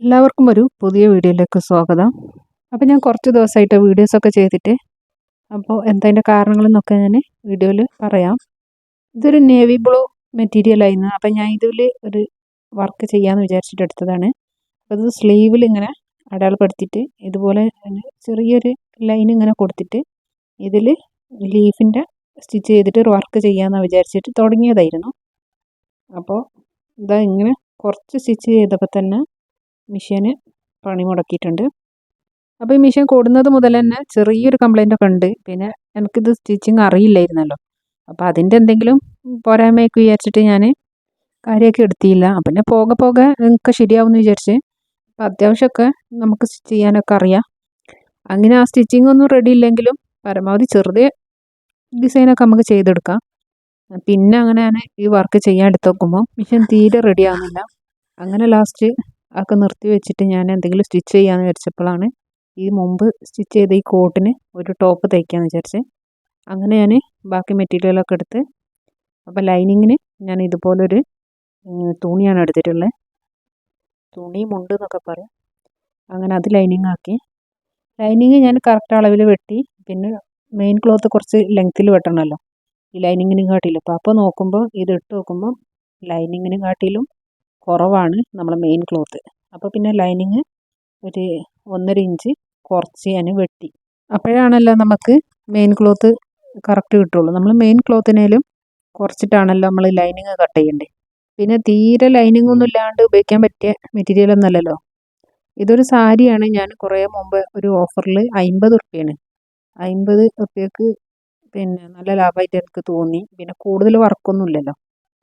എല്ലാവർക്കും ഒരു പുതിയ വീഡിയോയിലേക്ക് സ്വാഗതം. അപ്പോൾ ഞാൻ കുറച്ച് ദിവസമായിട്ട് വീഡിയോസൊക്കെ ചെയ്തിട്ട് അപ്പോൾ എന്തതിന്റെ കാരണങ്ങളെന്നൊക്കെ ഞാൻ വീഡിയോയിൽ പറയാം. ഇതൊരു നേവി ബ്ലൂ മെറ്റീരിയൽ ആയിരുന്നു. അപ്പോൾ ഞാൻ ഇതിൽ ഒരു വർക്ക് ചെയ്യാമെന്ന് വിചാരിച്ചിട്ട് എടുത്തതാണ്. അപ്പോൾ ഇത് സ്ലീവിൽ ഇങ്ങനെ അടയാളപ്പെടുത്തിയിട്ട് ഇതുപോലെ ചെറിയൊരു ലൈൻ ഇങ്ങനെ കൊടുത്തിട്ട് ഇതിൽ ലീഫിന്റെ സ്റ്റിച്ച് ചെയ്തിട്ട് ഒരു വർക്ക് ചെയ്യാമെന്ന് വിചാരിച്ചിട്ട് തുടങ്ങിയതായിരുന്നു. അപ്പോൾ ഇതാ ഇങ്ങനെ കുറച്ച് സ്റ്റിച്ച് ചെയ്തപ്പോൾ തന്നെ മെഷീന് പണി മുടക്കിയിട്ടുണ്ട്. അപ്പോൾ ഈ മെഷീൻ കൂടുന്നത് മുതൽ തന്നെ ചെറിയൊരു കംപ്ലൈന്റ് ഒക്കെ ഉണ്ട്. പിന്നെ എനിക്കിത് സ്റ്റിച്ചിങ് അറിയില്ലായിരുന്നല്ലോ. അപ്പോൾ അതിന്റെ എന്തെങ്കിലും പോരായ്മയൊക്കെ വിചാരിച്ചിട്ട് ഞാൻ കാര്യമൊക്കെ എടുത്തിയില്ല പിന്നെ പോകെ പോകെ നിങ്ങൾക്ക് ശരിയാവുമെന്ന് വിചാരിച്ച് അപ്പോൾ അത്യാവശ്യമൊക്കെ നമുക്ക് സ്റ്റിച്ച് ചെയ്യാനൊക്കെ അറിയാം. അങ്ങനെ ആ സ്റ്റിച്ചിങ് ഒന്നും റെഡി ഇല്ലെങ്കിലും പരമാവധി ചെറുത് ഡിസൈനൊക്കെ നമുക്ക് ചെയ്തെടുക്കാം. പിന്നെ അങ്ങനെ ഞാൻ ഈ വർക്ക് ചെയ്യാൻ എടുത്ത് നോക്കുമ്പോൾ മെഷീൻ തീരെ റെഡി ആവുന്നില്ല. അങ്ങനെ ലാസ്റ്റ് ഒക്കെ നിർത്തി വെച്ചിട്ട് ഞാൻ എന്തെങ്കിലും സ്റ്റിച്ച് ചെയ്യാമെന്ന് വിചാരിച്ചപ്പോഴാണ് ഈ മുമ്പ് സ്റ്റിച്ച് ചെയ്ത ഈ കോട്ടിന് ഒരു ടോപ്പ് തയ്ക്കാമെന്ന് വിചാരിച്ച്. അങ്ങനെ ഞാൻ ബാക്കി മെറ്റീരിയലൊക്കെ എടുത്ത് അപ്പോൾ ലൈനിങ്ങിന് ഞാൻ ഇതുപോലൊരു തുണിയാണ് എടുത്തിട്ടുള്ളത് തുണി മുണ്ട് എന്നൊക്കെ പറയും. അങ്ങനെ അത് ലൈനിങ് ആക്കി. ലൈനിങ് ഞാൻ കറക്റ്റ് അളവിൽ വെട്ടി. പിന്നെ മെയിൻ ക്ലോത്ത് കുറച്ച് ലെങ്ത്തിൽ വെട്ടണമല്ലോ ഈ ലൈനിങ്ങിനും കാട്ടിയില്ല അപ്പോൾ അപ്പോൾ നോക്കുമ്പോൾ ഇത് ഇട്ട് നോക്കുമ്പോൾ ലൈനിങ്ങിനും കാട്ടിലും കുറവാണ് നമ്മളെ മെയിൻ ക്ലോത്ത് അപ്പോൾ പിന്നെ ലൈനിങ് ഒരു ഒന്നര ഇഞ്ച് കുറച്ച് ഞാൻ വെട്ടി. അപ്പോഴാണല്ലോ നമുക്ക് മെയിൻ ക്ലോത്ത് കറക്റ്റ് കിട്ടുള്ളൂ. നമ്മൾ മെയിൻ ക്ലോത്തിനേലും കുറച്ചിട്ടാണല്ലോ നമ്മൾ ലൈനിങ് കട്ട് ചെയ്യേണ്ടത് പിന്നെ തീരെ ലൈനിങ് ഒന്നും ഇല്ലാണ്ട് ഉപയോഗിക്കാൻ പറ്റിയ മെറ്റീരിയൽ ഒന്നല്ലല്ലോ ഇതൊരു സാരിയാണ് ഞാൻ കുറേ മുമ്പ് ഒരു ഓഫറിൽ അമ്പത് റുപ്യാണ് അമ്പത് റുപ്യക്ക് പിന്നെ നല്ല ലാഭമായിട്ട് എനിക്ക് തോന്നി. പിന്നെ കൂടുതൽ വർക്കൊന്നും ഇല്ലല്ലോ.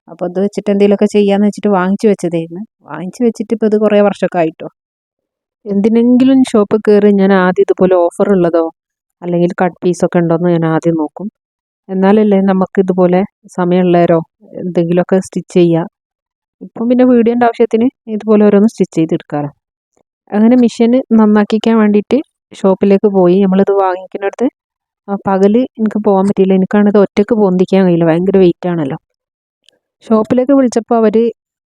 അപ്പോൾ അത് വെച്ചിട്ട് എന്തെങ്കിലുമൊക്കെ ചെയ്യാമെന്ന് വെച്ചിട്ട് വാങ്ങിച്ചു വെച്ചതായിരുന്നു വാങ്ങിച്ചു വെച്ചിട്ട് ഇപ്പോൾ ഇത് കുറേ വർഷമൊക്കെ ആയിട്ടോ. എന്തിനെങ്കിലും ഷോപ്പിൽ കയറി ഞാൻ ആദ്യം ഇതുപോലെ ഓഫർ ഉള്ളതോ അല്ലെങ്കിൽ കട്ട് പീസൊക്കെ ഉണ്ടോയെന്ന് ഞാൻ ആദ്യം നോക്കും. എന്നാലല്ലേ നമുക്ക് ഇതുപോലെ സമയമുള്ളവരോ എന്തെങ്കിലുമൊക്കെ സ്റ്റിച്ച് ചെയ്യുക ഇപ്പം പിന്നെ വീഡിയോന്റെ ആവശ്യത്തിന് ഇതുപോലെ ഓരോന്ന് സ്റ്റിച്ച് ചെയ്തെടുക്കാറ് അങ്ങനെ മിഷീന് നന്നാക്കിക്കാൻ വേണ്ടിയിട്ട് ഷോപ്പിലേക്ക് പോയി. നമ്മളിത് വാങ്ങിക്കുന്നിടത്ത് പകൽ എനിക്ക് പോകാൻ പറ്റിയില്ല. എനിക്കാണിത് ഒറ്റയ്ക്ക് പൊന്തിക്കാൻ കഴിയില്ല. ഭയങ്കര വെയിറ്റ് ആണല്ലോ. ഷോപ്പിലേക്ക് വിളിച്ചപ്പോൾ അവർ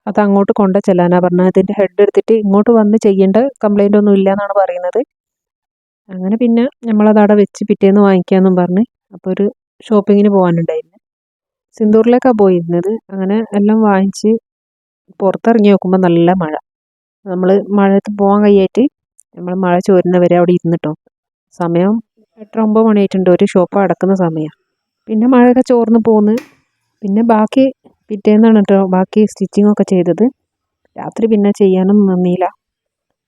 അത് അങ്ങോട്ട് കൊണ്ട ചെല്ലാനാണ് പറഞ്ഞത്. അതിന്റെ ഹെഡ് എടുത്തിട്ട് ഇങ്ങോട്ട് വന്ന് ചെയ്യേണ്ട കംപ്ലൈന്റ് ഒന്നും ഇല്ല എന്നാണ് പറയുന്നത്. അങ്ങനെ പിന്നെ നമ്മളത് അവിടെ വെച്ച് പിറ്റേന്ന് വാങ്ങിക്കാമെന്നും പറഞ്ഞ് അപ്പോൾ ഒരു ഷോപ്പിങ്ങിന് പോകാനുണ്ടായിരുന്നു. സിന്ദൂറിലേക്കാണ് പോയിരുന്നത്. അങ്ങനെ എല്ലാം വാങ്ങിച്ച് പുറത്തിറങ്ങി നോക്കുമ്പോൾ നല്ല മഴ. നമ്മൾ മഴയത്ത് പോകാൻ കഴിയായിട്ട് നമ്മൾ മഴ ചോരുന്നവരെ അവിടെ ഇരുന്നിട്ടോ. സമയം എട്ട് ഒമ്പത് മണിയായിട്ടുണ്ട്. ഒരു ഷോപ്പ് അടക്കുന്ന സമയമാണ് പിന്നെ മഴയൊക്കെ ചോർന്ന് പോന്ന്. പിന്നെ ബാക്കി പിറ്റേന്നാണ് കേട്ടോ ബാക്കി സ്റ്റിച്ചിങ് ഒക്കെ ചെയ്തത്. രാത്രി പിന്നെ ചെയ്യാനും നന്ദിയില്ല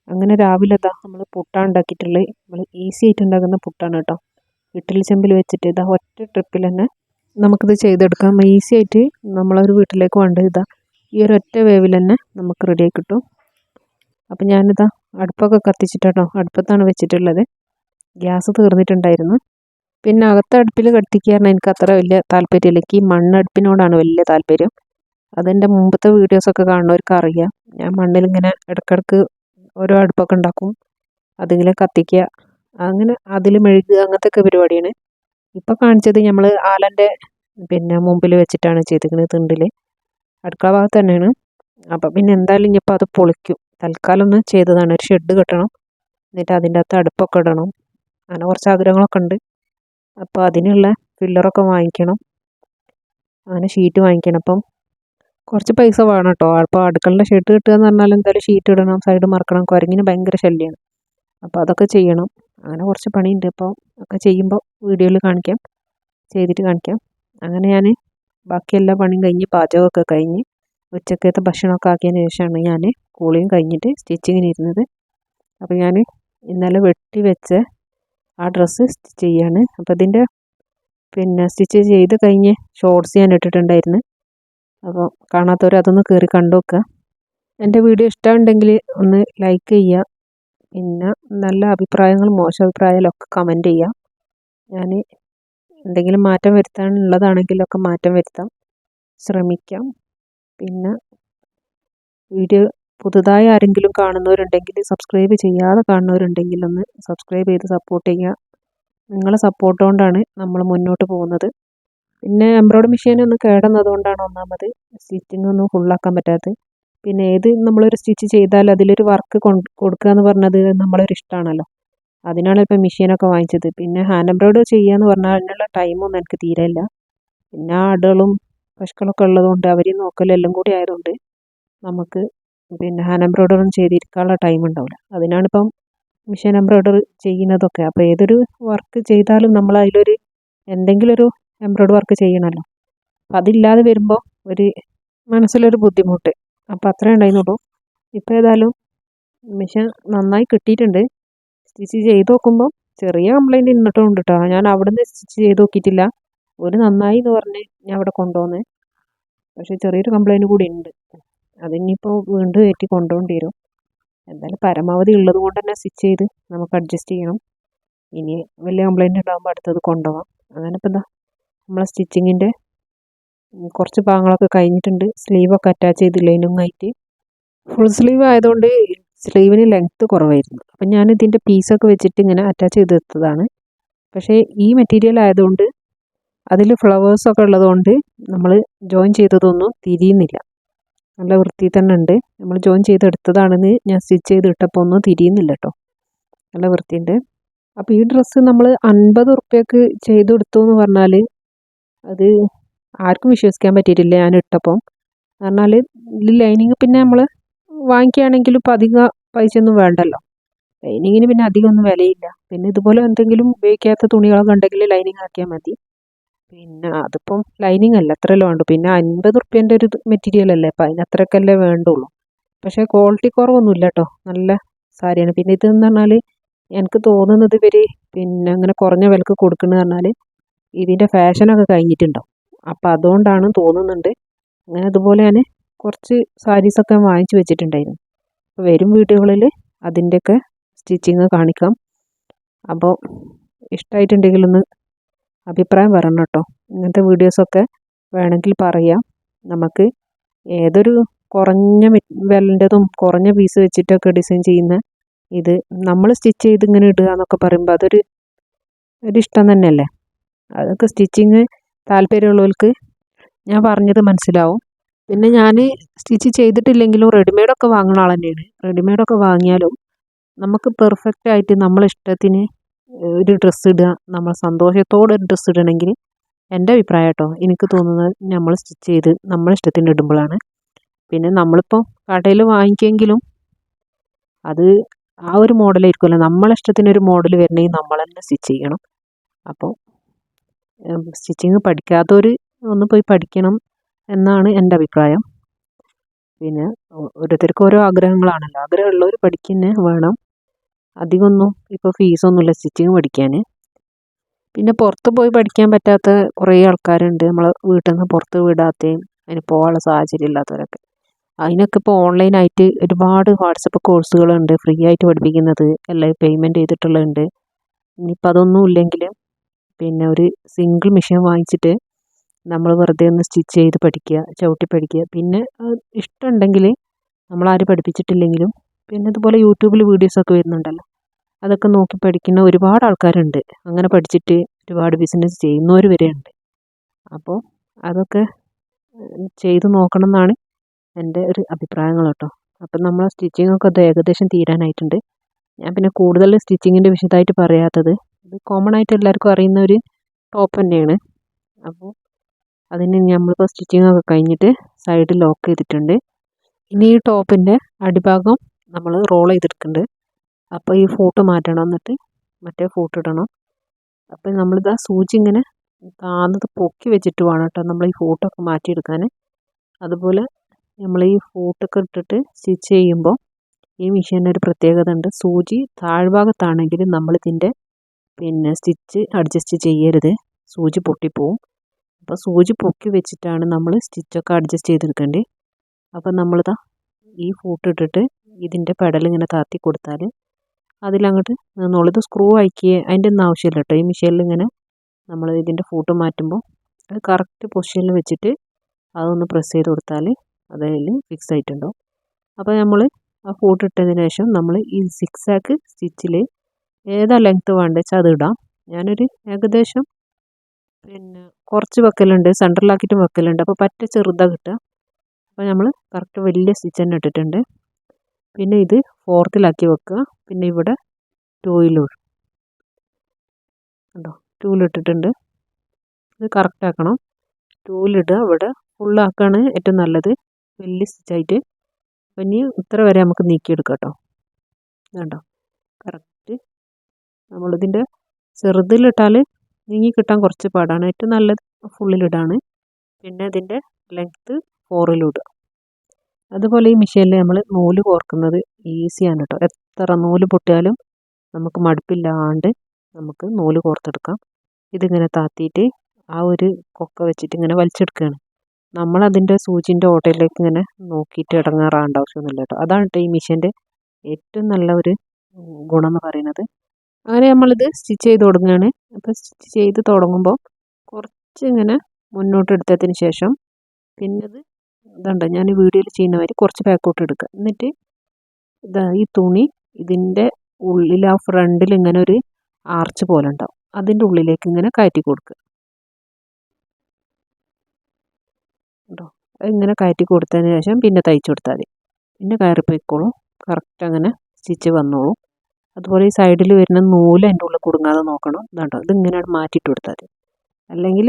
അങ്ങനെ രാവിലെ ഇതാ നമ്മൾ പുട്ടാണ് ഉണ്ടാക്കിയിട്ടുള്ളത് നമ്മൾ ഈസി ആയിട്ട് ഉണ്ടാക്കുന്ന പുട്ടാണ് കേട്ടോ വീട്ടിൽ ചെമ്പിൽ വെച്ചിട്ട് ഇതാ ഒറ്റ ട്രിപ്പിൽ തന്നെ നമുക്കിത് ചെയ്തെടുക്കാം. ഈസി ആയിട്ട് നമ്മളൊരു വീട്ടിലേക്ക് വേണ്ടത് ഇതാ ഈ ഒരു ഒറ്റ വേവിൽ തന്നെ നമുക്ക് റെഡിയായി കിട്ടും. അപ്പം ഞാനിതാ അടുപ്പൊക്കെ കത്തിച്ചിട്ടാട്ടോ അടുപ്പത്താണ് വെച്ചിട്ടുള്ളത്. ഗ്യാസ് തീർന്നിട്ടുണ്ടായിരുന്നു. പിന്നെ അകത്തെ അടുപ്പിൽ കത്തിക്കാറിന് എനിക്ക് അത്ര വലിയ താല്പര്യമില്ല. എനിക്ക് ഈ മണ്ണടുപ്പിനോടാണ് വലിയ താല്പര്യം. അതെന്റെ മുമ്പത്തെ വീഡിയോസൊക്കെ കാണുന്നവർക്ക് അറിയാം. ഞാൻ മണ്ണിലിങ്ങനെ ഇടയ്ക്കിടയ്ക്ക് ഓരോ അടുപ്പൊക്കെ ഉണ്ടാക്കും. അതിങ്ങനെ കത്തിക്കുക. അങ്ങനെ അതിൽ മെഴുകുക. അങ്ങനത്തെ ഒക്കെ പരിപാടിയാണ്. ഇപ്പോൾ കാണിച്ചത് നമ്മൾ ആലന്റെ പിന്നെ മുമ്പിൽ വെച്ചിട്ടാണ് ചെയ്തിരിക്കുന്നത് തിണ്ടിൽ. അടുക്കള ഭാഗത്ത് തന്നെയാണ്. അപ്പോൾ പിന്നെ എന്തായാലും ഇനിയിപ്പോൾ അത് പൊളിക്കും. തൽക്കാലം ഒന്ന് ചെയ്തതാണ്. ഒരു ഷെഡ് കെട്ടണം. എന്നിട്ട് അതിന്റെ അകത്ത് അടുപ്പൊക്കെ ഇടണം. അങ്ങനെ കുറച്ച് ആഗ്രഹങ്ങളൊക്കെ ഉണ്ട്. അപ്പോൾ അതിനുള്ള ഫില്ലറൊക്കെ വാങ്ങിക്കണം. അങ്ങനെ ഷീറ്റ് വാങ്ങിക്കണം. അപ്പം കുറച്ച് പൈസ വേണം കേട്ടോ അപ്പോൾ അടുക്കളയുടെ ഷീറ്റ് കിട്ടുക എന്ന് പറഞ്ഞാൽ എന്തായാലും ഷീറ്റ് ഇടണം സൈഡ് മറക്കണം. കുരങ്ങിന് ഭയങ്കര ശല്യമാണ് അപ്പോൾ അതൊക്കെ ചെയ്യണം. അങ്ങനെ കുറച്ച് പണിയുണ്ട്. അപ്പോൾ ഒക്കെ ചെയ്യുമ്പോൾ വീഡിയോയിൽ കാണിക്കാം. ചെയ്തിട്ട് കാണിക്കാം. അങ്ങനെ ഞാൻ ബാക്കി എല്ലാ പണിയും കഴിഞ്ഞ് പാചകമൊക്കെ കഴിഞ്ഞ് ഉച്ചക്കത്തെ ഭക്ഷണമൊക്കെ ആക്കിയതിന് ശേഷമാണ് ഞാൻ കൂളിയും കഴിഞ്ഞിട്ട് സ്റ്റിച്ചിങ്ങിന് ഇരുന്നത്. അപ്പോൾ ഞാൻ ഇന്നലെ വെട്ടി വെച്ച ആ ഡ്രസ്സ് സ്റ്റിച്ച് ചെയ്യാണ്. അപ്പോൾ ഇതിന്റെ പിന്നെ സ്റ്റിച്ച് ചെയ്ത് കഴിഞ്ഞ് ഷോർട്സ് ഞാൻ ഇട്ടിട്ടുണ്ടായിരുന്നു. അപ്പോൾ കാണാത്തവർ അതൊന്ന് കയറി കണ്ടു നോക്കുക. എന്റെ വീഡിയോ ഇഷ്ടമുണ്ടെങ്കിൽ ഒന്ന് ലൈക്ക് ചെയ്യുക. പിന്നെ നല്ല അഭിപ്രായങ്ങളും മോശം അഭിപ്രായങ്ങളൊക്കെ കമന്റ് ചെയ്യുക. ഞാൻ എന്തെങ്കിലും മാറ്റം വരുത്താനുള്ളതാണെങ്കിലൊക്കെ മാറ്റം വരുത്താം. ശ്രമിക്കാം. പിന്നെ വീഡിയോ പുതുതായി ആരെങ്കിലും കാണുന്നവരുണ്ടെങ്കിൽ സബ്സ്ക്രൈബ് ചെയ്യാതെ കാണുന്നവരുണ്ടെങ്കിൽ ഒന്ന് സബ്സ്ക്രൈബ് ചെയ്ത് സപ്പോർട്ട് ചെയ്യുക. നിങ്ങളെ സപ്പോർട്ട് കൊണ്ടാണ് നമ്മൾ മുന്നോട്ട് പോകുന്നത്. പിന്നെ എംബ്രോയ്ഡറി മെഷീൻ ഒന്ന് കേടുന്നത് കൊണ്ടാണ് ഒന്നാമത് സ്റ്റിച്ചിങ് ഒന്നും ഫുള്ളാക്കാൻ പറ്റാത്തത്. പിന്നെ ഏത് നമ്മളൊരു സ്റ്റിച്ച് ചെയ്താൽ അതിലൊരു വർക്ക് കൊടുക്കുക എന്ന് പറഞ്ഞത് നമ്മളൊരു ഇഷ്ടമാണല്ലോ. അതിനാണ് ഇപ്പം മെഷീനൊക്കെ വാങ്ങിച്ചത്. പിന്നെ ഹാൻഡ് എംബ്രോയ്ഡറി ചെയ്യുക എന്ന് പറഞ്ഞാൽ അതിനുള്ള ടൈമൊന്നും എനിക്ക് തീരെയില്ല പിന്നെ ആടുകളും പശുക്കളൊക്കെ ഉള്ളതുകൊണ്ട് അവരെയും നോക്കലും എല്ലാം കൂടി ആയതുകൊണ്ട് നമുക്ക് പിന്നെ ഹാൻഡ് എംബ്രോയ്ഡറി ചെയ്തിരിക്കാനുള്ള ടൈം ഉണ്ടാവില്ല അതിനാണിപ്പം മെഷീൻ എംബ്രോയ്ഡറി ചെയ്യുന്നതൊക്കെ. അപ്പോൾ ഏതൊരു വർക്ക് ചെയ്താലും നമ്മൾ അതിലൊരു എന്തെങ്കിലും ഒരു എംബ്രോയ്ഡറി വർക്ക് ചെയ്യണമല്ലോ അപ്പം അതില്ലാതെ വരുമ്പോൾ ഒരു മനസ്സിലൊരു ബുദ്ധിമുട്ട്. അപ്പോൾ അത്രേ ഉണ്ടായിരുന്നുള്ളൂ. ഇപ്പോൾ ഏതായാലും മെഷീൻ നന്നായി കിട്ടിയിട്ടുണ്ട്. സ്റ്റിച്ച് ചെയ്ത് നോക്കുമ്പോൾ ചെറിയ കംപ്ലൈന്റ് ഇന്നിട്ടും ഉണ്ട് കേട്ടോ ഞാൻ അവിടുന്ന് സ്റ്റിച്ച് ചെയ്ത് നോക്കിയിട്ടില്ല. ഒരു നന്നായി എന്ന് പറഞ്ഞ് ഞാൻ അവിടെ കൊണ്ടുവന്നേ. പക്ഷേ ചെറിയൊരു കംപ്ലൈന്റ് കൂടി ഉണ്ട്. അതിനിപ്പോൾ വീണ്ടും കയറ്റി കൊണ്ടുപോകേണ്ടി വരും എന്തായാലും പരമാവധി ഉള്ളത് കൊണ്ട് തന്നെ സ്റ്റിച്ച് ചെയ്ത് നമുക്ക് അഡ്ജസ്റ്റ് ചെയ്യണം. ഇനി വലിയ കംപ്ലൈന്റ് ഉണ്ടാകുമ്പോൾ അടുത്തത് കൊണ്ടുപോകാം അങ്ങനെ ഇപ്പം എന്താ നമ്മളെ സ്റ്റിച്ചിങ്ങിന്റെ കുറച്ച് ഭാഗങ്ങളൊക്കെ കഴിഞ്ഞിട്ടുണ്ട്. സ്ലീവൊക്കെ അറ്റാച്ച് ചെയ്ത് ലൈനിങ് ആയിട്ട് ഫുൾ സ്ലീവ് ആയതുകൊണ്ട് സ്ലീവിന് ലെങ്ത്ത് കുറവായിരുന്നു. അപ്പം ഞാൻ ഇതിന്റെ പീസൊക്കെ വെച്ചിട്ട് ഇങ്ങനെ അറ്റാച്ച് ചെയ്തെടുത്തതാണ് പക്ഷേ ഈ മെറ്റീരിയൽ ആയതുകൊണ്ട് അതിൽ ഫ്ലവേഴ്സൊക്കെ ഉള്ളതുകൊണ്ട് നമ്മൾ ജോയിൻ ചെയ്തതൊന്നും തിരിയുന്നില്ല. നല്ല വൃത്തി തന്നെ ഉണ്ട്. നമ്മൾ ജോയിൻ ചെയ്തെടുത്തതാണെന്ന് ഞാൻ സ്റ്റിച്ച് ചെയ്ത് ഇട്ടപ്പോൾ ഒന്നും തിരിയുന്നില്ല കേട്ടോ നല്ല വൃത്തിയുണ്ട്. അപ്പോൾ ഈ ഡ്രസ്സ് നമ്മൾ അൻപത് ഉറുപ്പ്യക്ക് ചെയ്ത് കൊടുത്തു എന്ന് പറഞ്ഞാൽ അത് ആർക്കും വിശ്വസിക്കാൻ പറ്റിയിട്ടില്ല ഞാൻ ഇട്ടപ്പം. പറഞ്ഞാൽ ഇതിൽ ലൈനിങ് പിന്നെ നമ്മൾ വാങ്ങിക്കുകയാണെങ്കിൽ ഇപ്പോൾ അധികം പൈസ ഒന്നും വേണ്ടല്ലോ. ലൈനിങ്ങിന് പിന്നെ അധികം ഒന്നും വിലയില്ല. പിന്നെ ഇതുപോലെ എന്തെങ്കിലും ഉപയോഗിക്കാത്ത തുണികളൊക്കെ ഉണ്ടെങ്കിൽ ലൈനിങ് ആക്കിയാൽ മതി. പിന്നെ അതിപ്പം ലൈനിങ് അല്ല അത്രയല്ലേ വേണ്ടു. പിന്നെ അൻപത് റുപ്യേന്റെ ഒരു മെറ്റീരിയൽ അല്ലേ? അപ്പം അതിന് അത്രയ്ക്കല്ലേ വേണ്ടുള്ളൂ. പക്ഷേ ക്വാളിറ്റി കുറവൊന്നുമില്ല കേട്ടോ നല്ല സാരിയാണ്. പിന്നെ ഇതെന്ന് പറഞ്ഞാൽ എനിക്ക് തോന്നുന്നത് ഇവർ പിന്നെ അങ്ങനെ കുറഞ്ഞ വിലക്ക് കൊടുക്കുന്നത് പറഞ്ഞാൽ ഇതിന്റെ ഫാഷനൊക്കെ കഴിഞ്ഞിട്ടുണ്ടാവും. അപ്പോൾ അതുകൊണ്ടാണ് തോന്നുന്നുണ്ട്. അങ്ങനെ അതുപോലെ ഞാൻ കുറച്ച് സാരീസൊക്കെ വാങ്ങിച്ചു വെച്ചിട്ടുണ്ടായിരുന്നു. അപ്പോൾ വരും വീഡിയോകളിൽ അതിന്റെയൊക്കെ സ്റ്റിച്ചിങ് കാണിക്കാം. അപ്പോൾ ഇഷ്ടമായിട്ടുണ്ടെങ്കിൽ ഒന്ന് അഭിപ്രായം പറയണം കേട്ടോ ഇങ്ങനത്തെ വീഡിയോസൊക്കെ വേണമെങ്കിൽ പറയാം. നമുക്ക് ഏതൊരു കുറഞ്ഞ വിലന്റെതും കുറഞ്ഞ പീസ് വെച്ചിട്ടൊക്കെ ഡിസൈൻ ചെയ്യുന്ന ഇത് നമ്മൾ സ്റ്റിച്ച് ചെയ്ത് ഇങ്ങനെ ഇടുക എന്നൊക്കെ പറയുമ്പോൾ അതൊരു ഒരു ഇഷ്ടം തന്നെയല്ലേ? അതൊക്കെ സ്റ്റിച്ചിങ് താല്പര്യമുള്ളവർക്ക് ഞാൻ പറഞ്ഞത് മനസ്സിലാവും. പിന്നെ ഞാൻ സ്റ്റിച്ച് ചെയ്തിട്ടില്ലെങ്കിലും റെഡിമെയ്ഡൊക്കെ വാങ്ങുന്ന ആൾ തന്നെയാണ്. റെഡിമെയ്ഡൊക്കെ വാങ്ങിയാലും നമുക്ക് പെർഫെക്റ്റ് ആയിട്ട് നമ്മളെ ഇഷ്ടത്തിന് ഒരു ഡ്രസ്സ് ഇടുക നമ്മൾ സന്തോഷത്തോടെ ഒരു ഡ്രസ്സ് ഇടണമെങ്കിൽ എന്റെ അഭിപ്രായം കേട്ടോ. എനിക്ക് തോന്നുന്നത് നമ്മൾ സ്റ്റിച്ച് ചെയ്ത് നമ്മളെ ഇഷ്ടത്തിന് ഇടുമ്പോഴാണ്. പിന്നെ നമ്മളിപ്പോൾ കടയിൽ വാങ്ങിക്കുമെങ്കിലും അത് ആ ഒരു മോഡലായിരിക്കുമല്ലോ നമ്മളെ ഇഷ്ടത്തിന് ഒരു മോഡൽ വരണമെങ്കിൽ നമ്മൾ തന്നെ സ്റ്റിച്ച് ചെയ്യണം. അപ്പോൾ സ്റ്റിച്ചിങ് പഠിക്കാത്തവർ ഒന്ന് പോയി പഠിക്കണം എന്നാണ് എന്റെ അഭിപ്രായം. പിന്നെ ഓരോരുത്തർക്കും ഓരോ ആഗ്രഹങ്ങളാണല്ലോ. ആഗ്രഹമുള്ളവർ പഠിക്കുന്നേ വേണം. അധികമൊന്നും ഇപ്പോൾ ഫീസൊന്നുമില്ല സ്റ്റിച്ചിങ് പഠിക്കാൻ. പിന്നെ പുറത്ത് പോയി പഠിക്കാൻ പറ്റാത്ത കുറേ ആൾക്കാരുണ്ട്. നമ്മൾ വീട്ടിൽ നിന്ന് പുറത്ത് വിടാത്തയും അതിന് പോകാനുള്ള സാഹചര്യം ഇല്ലാത്തവരൊക്കെ. അതിനൊക്കെ ഇപ്പോൾ ഓൺലൈനായിട്ട് ഒരുപാട് വാട്സപ്പ് കോഴ്സുകളുണ്ട് ഫ്രീ ആയിട്ട് പഠിപ്പിക്കുന്നത് എല്ലാം പേയ്മെന്റ് ചെയ്തിട്ടുള്ളതുണ്ട്. ഇനിയിപ്പോൾ അതൊന്നും ഇല്ലെങ്കിൽ പിന്നെ ഒരു സിംഗിൾ മെഷീൻ വാങ്ങിച്ചിട്ട് നമ്മൾ വെറുതെ ഒന്ന് സ്റ്റിച്ച് ചെയ്ത് പഠിക്കുക ചവിട്ടി പഠിക്കുക. പിന്നെ ഇഷ്ടമുണ്ടെങ്കിൽ നമ്മളാരും പഠിപ്പിച്ചിട്ടില്ലെങ്കിലും പിന്നെ ഇതുപോലെ യൂട്യൂബിൽ വീഡിയോസൊക്കെ വരുന്നുണ്ടല്ലോ. അതൊക്കെ നോക്കി പഠിക്കുന്ന ഒരുപാട് ആൾക്കാരുണ്ട്. അങ്ങനെ പഠിച്ചിട്ട് ഒരുപാട് ബിസിനസ് ചെയ്യുന്നവർ ഉണ്ട് അപ്പോൾ അതൊക്കെ ചെയ്തു നോക്കണം എന്നാണ് എന്റെ ഒരു അഭിപ്രായങ്ങൾ കേട്ടോ. അപ്പം നമ്മൾ സ്റ്റിച്ചിങ്ങൊക്കെ അത് ഏകദേശം തീരാനായിട്ടുണ്ട്. ഞാൻ പിന്നെ കൂടുതൽ സ്റ്റിച്ചിങ്ങിന്റെ വിശദമായിട്ട് പറയാത്തത് ഇത് കോമൺ ആയിട്ട് എല്ലാവർക്കും അറിയുന്ന ഒരു ടോപ്പ് തന്നെയാണ്. അപ്പോൾ അതിന് നമ്മളിപ്പോൾ സ്റ്റിച്ചിങ്ങൊക്കെ കഴിഞ്ഞിട്ട് സൈഡ് ലോക്ക് ചെയ്തിട്ടുണ്ട്. ഇനി ഈ ടോപ്പിന്റെ അടിഭാഗം നമ്മൾ റോൾ ചെയ്തെടുക്കുന്നുണ്ട് അപ്പോൾ ഈ ഫോട്ട് മാറ്റണം എന്നിട്ട് മറ്റേ ഫോട്ട് ഇടണം. അപ്പോൾ നമ്മളിതാ സൂചി ഇങ്ങനെ താന്നത് പൊക്കി വെച്ചിട്ട് വേണം കേട്ടോ നമ്മൾ ഈ ഫോട്ടൊക്കെ മാറ്റിയെടുക്കാൻ അതുപോലെ നമ്മൾ ഈ ഫോട്ടൊക്കെ ഇട്ടിട്ട് സ്റ്റിച്ച് ചെയ്യുമ്പോൾ ഈ മെഷീനിന് ഒരു പ്രത്യേകത ഉണ്ട്. സൂചി താഴ്ഭാഗത്താണെങ്കിൽ നമ്മളിതിന്റെ പിന്നെ സ്റ്റിച്ച് അഡ്ജസ്റ്റ് ചെയ്യരുത്. സൂചി പൊട്ടിപ്പോവും. അപ്പോൾ സൂചി പൊക്കി വെച്ചിട്ടാണ് നമ്മൾ സ്റ്റിച്ചൊക്കെ അഡ്ജസ്റ്റ് ചെയ്തെടുക്കേണ്ടത് അപ്പോൾ നമ്മളിതാ ഈ ഫോട്ടോ ഇട്ടിട്ട് ഇതിന്റെ പെടൽ ഇങ്ങനെ താത്തി കൊടുത്താൽ അതിലങ്ങോട്ട് നിന്നോളും ഇത് സ്ക്രൂ അയക്കുക അതിന്റെ ഒന്നും ആവശ്യമില്ല കേട്ടോ ഈ മെഷീനിൽ ഇങ്ങനെ നമ്മൾ ഇതിന്റെ ഫൂട്ട് മാറ്റുമ്പോൾ അത് കറക്റ്റ് പൊസിഷനിൽ വെച്ചിട്ട് അതൊന്ന് പ്രസ് ചെയ്ത് കൊടുത്താൽ അതിൽ ഫിക്സ് ആയിട്ടുണ്ടാവും. അപ്പോൾ നമ്മൾ ആ ഫൂട്ട് ഇട്ടതിന് ശേഷം നമ്മൾ ഈ സിക്സ് ആക്ക് സ്റ്റിച്ചിൽ ഏതാ ലെങ്ത്ത് വേണ്ടത് വെച്ചാൽ അത് ഇടാം. ഞാനൊരു ഏകദേശം പിന്നെ കുറച്ച് വെക്കലുണ്ട് സെന്ററിലാക്കിയിട്ട് വെക്കലുണ്ട്. അപ്പോൾ പറ്റ ചെറുതാണ് കിട്ടുക. അപ്പോൾ നമ്മൾ കറക്റ്റ് വലിയ സ്റ്റിച്ച് തന്നെ ഇട്ടിട്ടുണ്ട്. പിന്നെ ഇത് ഫോർത്തിലാക്കി വെക്കുക. പിന്നെ ഇവിടെ ടൂയിലും കണ്ടോ? ടൂലിട്ടിട്ടുണ്ട് ഇത് കറക്റ്റ് ആക്കണം. ടൂലിടുക ഇവിടെ ഫുള്ളാക്കുകയാണ് ഏറ്റവും നല്ലത്. വലിയ സ്റ്റിച്ചായിട്ട് അപ്പം ഇനി ഇത്ര വരെ നമുക്ക് നീക്കിയെടുക്കാം കേട്ടോ. കണ്ടോ? കറക്റ്റ് നമ്മളിതിന്റെ ചെറുതിലിട്ടാൽ നീങ്ങി കിട്ടാൻ കുറച്ച് പാടാണ്. ഏറ്റവും നല്ലത് ഫുള്ളിലിടാണ് പിന്നെ അതിന്റെ ലെങ്ത്ത് ഫോറിലിടുക അതുപോലെ ഈ മെഷീനിൽ നമ്മൾ നൂൽ കോർക്കുന്നത് ഈസിയാണ് കേട്ടോ എത്ര നൂൽ പൊട്ടിയാലും നമുക്ക് മടുപ്പില്ലാണ്ട് നമുക്ക് നൂൽ കോർത്തെടുക്കാം. ഇതിങ്ങനെ താത്തിയിട്ട് ആ ഒരു കൊക്ക വെച്ചിട്ട് ഇങ്ങനെ വലിച്ചെടുക്കുകയാണ് നമ്മളതിന്റെ സൂചിന്റെ ഓട്ടയിലേക്ക് ഇങ്ങനെ നോക്കിയിട്ട് ഇടങ്ങാറാകേണ്ട ആവശ്യമൊന്നുമില്ല കേട്ടോ അതാണ് കേട്ടോ ഈ മെഷീന്റെ ഏറ്റവും നല്ല ഒരു ഗുണം എന്ന് പറയുന്നത്. അങ്ങനെ നമ്മളിത് സ്റ്റിച്ച് ചെയ്ത് തുടങ്ങുകയാണ് അപ്പോൾ സ്റ്റിച്ച് ചെയ്ത് തുടങ്ങുമ്പോൾ കുറച്ച് ഇങ്ങനെ മുന്നോട്ട് എടുത്തതിന് ശേഷം പിന്നെ ഇത് ഇതുണ്ട്. ഞാൻ ഈ വീഡിയോയിൽ ചെയ്യുന്ന മാതിരി കുറച്ച് ബാക്കോട്ട് എടുക്കുക. എന്നിട്ട് ഇതാ ഈ തുണി ഇതിന്റെ ഉള്ളിൽ ആ ഫ്രണ്ടിൽ ഇങ്ങനെ ഒരു ആർച്ച് പോലെ ഉണ്ടാവും. അതിന്റെ ഉള്ളിലേക്ക് ഇങ്ങനെ കയറ്റി കൊടുക്കുക. കേട്ടോ ഇങ്ങനെ കയറ്റി കൊടുത്തതിന് ശേഷം പിന്നെ തയ്ച്ചു കൊടുത്താൽ മതി. പിന്നെ കയറി പോയിക്കോളും കറക്റ്റ് അങ്ങനെ സ്റ്റിച്ച് വന്നോളും. അതുപോലെ ഈ സൈഡിൽ വരുന്ന നൂൽ അതിന്റെ ഉള്ളിൽ കുടുങ്ങാതെ നോക്കണം. ഇതുണ്ടോ? ഇതിങ്ങനെ മാറ്റിയിട്ട് കൊടുത്താൽ മതി. അല്ലെങ്കിൽ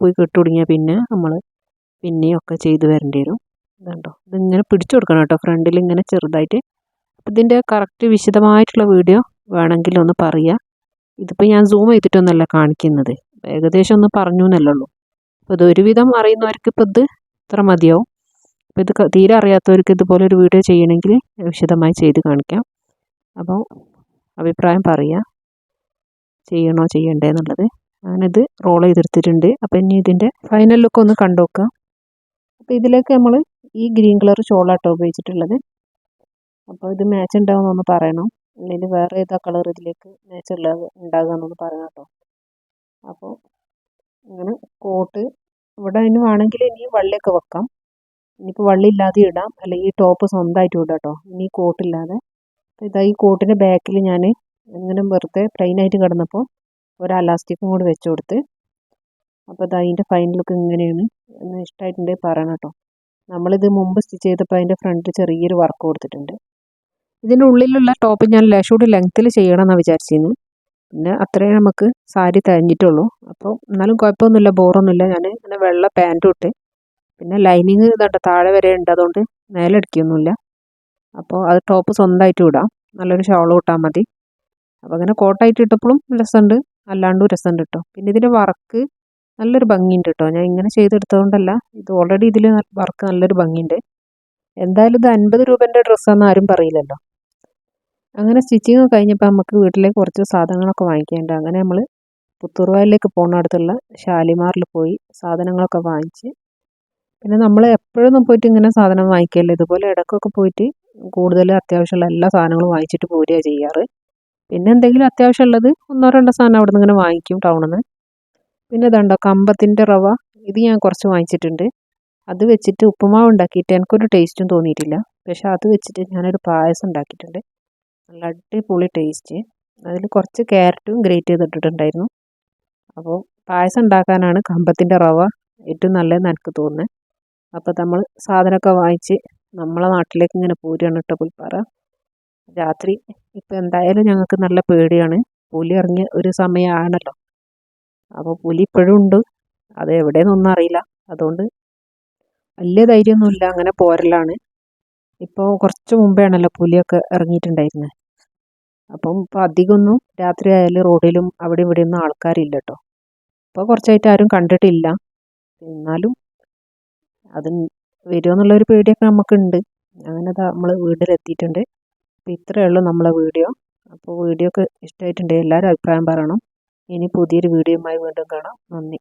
പോയി കെട്ടുടുങ്ങിയാൽ പിന്നെ നമ്മൾ പിന്നെയും ഒക്കെ ചെയ്ത് വരേണ്ടി വരും. ഇതുണ്ടോ ഇതിങ്ങനെ പിടിച്ചു കൊടുക്കണം കേട്ടോ. ഫ്രണ്ടിൽ ഇങ്ങനെ ചെറുതായിട്ട്. ഇതിന്റെ കറക്റ്റ് വിശദമായിട്ടുള്ള വീഡിയോ വേണമെങ്കിൽ ഒന്ന് പറയുക. ഇതിപ്പോൾ ഞാൻ സൂം ചെയ്തിട്ടൊന്നല്ല കാണിക്കുന്നത്. ഏകദേശം ഒന്ന് പറഞ്ഞു എന്നല്ലേ ഉള്ളൂ. അപ്പോൾ ഇത് ഒരുവിധം അറിയുന്നവർക്ക് ഇപ്പോൾ ഇത് ഇത്ര മതിയാവും. അപ്പോൾ ഇത് തീരെ അറിയാത്തവർക്ക് ഇതുപോലെ ഒരു വീഡിയോ ചെയ്യണമെങ്കിൽ വിശദമായി ചെയ്ത് കാണിക്കാം. അപ്പോൾ അഭിപ്രായം പറയുക. ചെയ്യണോ ചെയ്യണ്ടേ എന്നുള്ളത്. ഞാനിത് റോൾ ചെയ്തെടുത്തിട്ടുണ്ട്. അപ്പോൾ ഇനി ഇതിന്റെ ഫൈനൽ ലുക്ക് ഒന്ന് കണ്ടു അപ്പോൾ ഇതിലേക്ക് നമ്മൾ ഈ ഗ്രീൻ കളർ ചോളാട്ടോ ഉപയോഗിച്ചിട്ടുള്ളത്. അപ്പോൾ ഇത് മാച്ച് ഉണ്ടാകുമെന്നൊന്ന് പറയണം. അല്ലെങ്കിൽ വേറെ ഏതാ കളർ ഇതിലേക്ക് മാച്ച് ഉള്ളത് ഉണ്ടാകാമെന്നൊന്ന് പറയണം കേട്ടോ. അപ്പോൾ ഇങ്ങനെ കോട്ട് ഇവിടെ അതിന് വേണമെങ്കിൽ ഇനി വള്ളിയൊക്കെ വെക്കാം. ഇനിയിപ്പോൾ വള്ളി ഇല്ലാതെ ഇടാം. അല്ലെങ്കിൽ ഈ ടോപ്പ് സ്വന്തമായിട്ട് ഇടാം കേട്ടോ. ഇനി കോട്ടില്ലാതെ അപ്പോൾ ഇതാ ഈ കോട്ടിന്റെ ബാക്കിൽ ഞാൻ ഇങ്ങനെ വെറുതെ പ്ലെയിൻ ആയിട്ട് കിടന്നപ്പോൾ ഒരു അലാസ്റ്റിക്കും കൂടി വെച്ച് കൊടുത്ത് അപ്പോൾ ഇത് അതിന്റെ ഫൈനൽ ലുക്ക് ഇങ്ങനെയാണ്. എന്ന് ഇഷ്ടമായിട്ടുണ്ടെങ്കിൽ പറയണം കേട്ടോ. നമ്മളിത് മുമ്പ് സ്റ്റിച്ച് ചെയ്തപ്പോൾ അതിന്റെ ഫ്രണ്ടിൽ ചെറിയൊരു വർക്ക് കൊടുത്തിട്ടുണ്ട്. ഇതിന്റെ ഉള്ളിലുള്ള ടോപ്പ് ഞാൻ ലേശൂടി ലെങ്ത്തിൽ ചെയ്യണമെന്നാണ് വിചാരിച്ചിരുന്നത് പിന്നെ അത്രേ നമുക്ക് സാരി തഴഞ്ഞിട്ടുള്ളൂ അപ്പോൾ എന്നാലും കുഴപ്പമൊന്നുമില്ല ബോറൊന്നുമില്ല. ഞാൻ ഇങ്ങനെ വെള്ള പാന്റും ഇട്ട് പിന്നെ ലൈനിങ് ഇതുണ്ട് താഴെ വരെ ഉണ്ട്. അതുകൊണ്ട് മേലെ അടിക്കൊന്നുമില്ല. അപ്പോൾ അത് ടോപ്പ് സ്വന്തമായിട്ട് വിടാം നല്ലൊരു ഷോളും ഇട്ടാൽ മതി. അപ്പോൾ അങ്ങനെ കോട്ടായിട്ട് ഇട്ടപ്പോഴും രസമുണ്ട്. അല്ലാണ്ടും രസമുണ്ട് കേട്ടോ. പിന്നെ ഇതിന്റെ വർക്ക് നല്ലൊരു ഭംഗിയുണ്ട് കേട്ടോ ഞാൻ ഇങ്ങനെ ചെയ്തെടുത്തതുകൊണ്ടല്ല ഇത് ഓൾറെഡി ഇതിൽ വർക്ക് നല്ലൊരു ഭംഗിയുണ്ട്. എന്തായാലും ഇത് അൻപത് രൂപേന്റെ ഡ്രസ്സാണെന്ന് ആരും പറയില്ലല്ലോ. അങ്ങനെ സ്റ്റിച്ചിങ് കഴിഞ്ഞപ്പോൾ നമുക്ക് വീട്ടിലേക്ക് കുറച്ച് സാധനങ്ങളൊക്കെ വാങ്ങിക്കേണ്ട. അങ്ങനെ നമ്മൾ പുത്തൂർവായിലേക്ക് പോകുന്ന അടുത്തുള്ള ഷാലിമാറിൽ പോയി സാധനങ്ങളൊക്കെ വാങ്ങിച്ച് പിന്നെ നമ്മൾ എപ്പോഴൊന്നും പോയിട്ട് ഇങ്ങനെ സാധനം വാങ്ങിക്കല്ല ഇതുപോലെ ഇടയ്ക്കൊക്കെ പോയിട്ട് കൂടുതൽ അത്യാവശ്യമുള്ള എല്ലാ സാധനങ്ങളും വാങ്ങിച്ചിട്ട് പോരുകയാണ് ചെയ്യാറ്. പിന്നെ എന്തെങ്കിലും അത്യാവശ്യമുള്ളത് ഒന്നോ രണ്ടോ സാധനം അവിടെ നിന്ന് ഇങ്ങനെ വാങ്ങിക്കും ടൗണിൽ നിന്ന് പിന്നെ ഇതുണ്ടോ? കമ്പത്തിന്റെ റവ. ഇത് ഞാൻ കുറച്ച് വാങ്ങിച്ചിട്ടുണ്ട്. അത് വെച്ചിട്ട് ഉപ്പുമാവ് ഉണ്ടാക്കിയിട്ട് എനിക്കൊരു ടേസ്റ്റും തോന്നിയിട്ടില്ല. പക്ഷേ അത് വെച്ചിട്ട് ഞാനൊരു പായസം ഉണ്ടാക്കിയിട്ടുണ്ട്. നല്ല അടിപൊളി ടേസ്റ്റ്. അതിൽ കുറച്ച് ക്യാരറ്റും ഗ്രേറ്റ് ചെയ്തിട്ടിട്ടുണ്ടായിരുന്നു. അപ്പോൾ പായസം ഉണ്ടാക്കാനാണ് കമ്പത്തിന്റെ റവ ഏറ്റവും നല്ലതെന്ന് എനിക്ക് തോന്നുന്നത്. അപ്പോൾ നമ്മൾ സാധനമൊക്കെ വാങ്ങിച്ച് നമ്മളെ നാട്ടിലേക്ക് ഇങ്ങനെ പോരുകയാണ് കേട്ടോ പുൽപ്പാറ. രാത്രി ഇപ്പോൾ എന്തായാലും ഞങ്ങൾക്ക് നല്ല പേടിയാണ്. പുലി ഇറങ്ങിയ ഒരു സമയമാണല്ലോ. അപ്പോൾ പുലി ഇപ്പോഴും ഉണ്ട്. അത് എവിടെയെന്നൊന്നും അറിയില്ല. അതുകൊണ്ട് വലിയ ധൈര്യമൊന്നുമില്ല അങ്ങനെ പോരലാണ്. ഇപ്പോൾ കുറച്ച് മുമ്പെയാണല്ലോ പുലിയൊക്കെ ഇറങ്ങിയിട്ടുണ്ടായിരുന്നത് അപ്പം ഇപ്പോൾ അധികമൊന്നും രാത്രി ആയാലും റോഡിലും അവിടെ ഇവിടെ ഒന്നും ആൾക്കാരില്ല കേട്ടോ ഇപ്പോൾ കുറച്ചായിട്ട് ആരും കണ്ടിട്ടില്ല. എന്നാലും അത് വരുമെന്നുള്ളൊരു പേടിയൊക്കെ നമുക്കുണ്ട് അങ്ങനെ നമ്മൾ വീട്ടിലെത്തിയിട്ടുണ്ട്. അപ്പോൾ ഇത്രയേ ഉള്ളൂ നമ്മളെ വീഡിയോ. അപ്പോൾ വീഡിയോ ഒക്കെ ഇഷ്ടമായിട്ടുണ്ടെങ്കിൽ എല്ലാവരും അഭിപ്രായം പറയണം. ഇനി പുതിയൊരു വീഡിയോയുമായി വീണ്ടും കാണാം. നന്ദി.